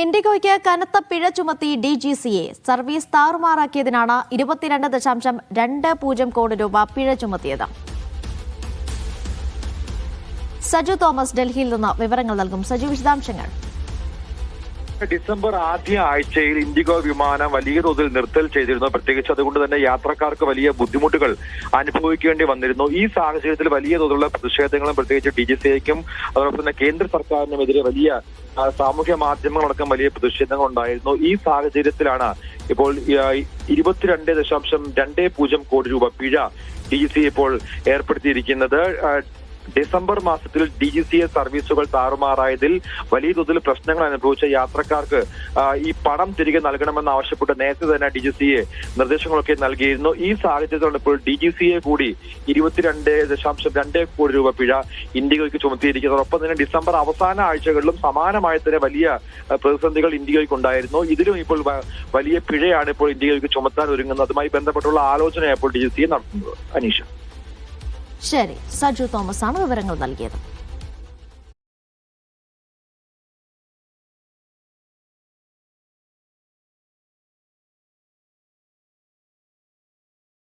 ഇൻഡിഗോയ്ക്ക് കനത്ത പിഴ ചുമത്തി D G C A service താറുമാറാക്കിയതിനാണ് ഇരുപത്തിരണ്ട് ദശാംശം രണ്ട് പൂജ്യം കോടി രൂപ പിഴ ചുമത്തിയത്. സജു തോമസ് ഡൽഹിയിൽ നിന്ന് വിവരങ്ങൾ നൽകും സജു വിശദാംശങ്ങൾ. ഡിസംബർ ആദ്യ ആഴ്ചയിൽ ഇൻഡിഗോ വിമാനം വലിയ തോതിൽ നിർത്തൽ ചെയ്തിരുന്നു. പ്രത്യേകിച്ച് അതുകൊണ്ട് തന്നെ യാത്രക്കാർക്ക് വലിയ ബുദ്ധിമുട്ടുകൾ അനുഭവിക്കേണ്ടി വന്നിരുന്നു. ഈ സാഹചര്യത്തിൽ വലിയ തോതിലുള്ള പ്രതിഷേധങ്ങളും പ്രത്യേകിച്ച് ഡി ജി സി ഐക്കും അതോടൊപ്പം തന്നെ കേന്ദ്ര സർക്കാരിനുമെതിരെ വലിയ സാമൂഹ്യ മാധ്യമങ്ങളടക്കം വലിയ പ്രതിഷേധങ്ങൾ ഉണ്ടായിരുന്നു. ഈ സാഹചര്യത്തിലാണ് ഇപ്പോൾ ഇരുപത്തിരണ്ട് ദശാംശം രണ്ട് പൂജ്യം കോടി രൂപ പിഴ ഡി ജി സി ഇപ്പോൾ ഏർപ്പെടുത്തിയിരിക്കുന്നത്. ഡിസംബർ മാസത്തിൽ ഡി ജി സി എസ് സർവീസുകൾ താറുമാറായതിൽ വലിയ തോതിൽ പ്രശ്നങ്ങൾ അനുഭവിച്ച യാത്രക്കാർക്ക് ഈ പണം തിരികെ നൽകണമെന്ന് ആവശ്യപ്പെട്ട് നേരത്തെ തന്നെ ഡി ജി സി എ നിർദ്ദേശങ്ങളൊക്കെ നൽകിയിരുന്നു. ഈ സാഹചര്യത്തിലാണ് ഇപ്പോൾ ഡി ജി സി എ കൂടി ഇരുപത്തിരണ്ട് ദശാംശം രണ്ട് കോടി രൂപ പിഴ ഇൻഡിഗോയ്ക്ക് ചുമത്തിയിരിക്കുന്നത്. ഒപ്പം തന്നെ ഡിസംബർ അവസാന ആഴ്ചകളിലും സമാനമായ തന്നെ വലിയ പ്രതിസന്ധികൾ ഇന്ത്യയ്ക്ക് ഉണ്ടായിരുന്നു. ഇതിലും ഇപ്പോൾ വലിയ പിഴയാണ് ഇപ്പോൾ ഇന്ത്യയ്ക്ക് ചുമത്താൻ ഒരുങ്ങുന്നത്. അതുമായി ബന്ധപ്പെട്ടുള്ള ആലോചനയാണ് ഇപ്പോൾ ഡി ജി സി എ നടത്തുന്നത്. അനീഷ. ശരി സജു തോമസ് ആണ് വിവരങ്ങൾ നൽകിയത്.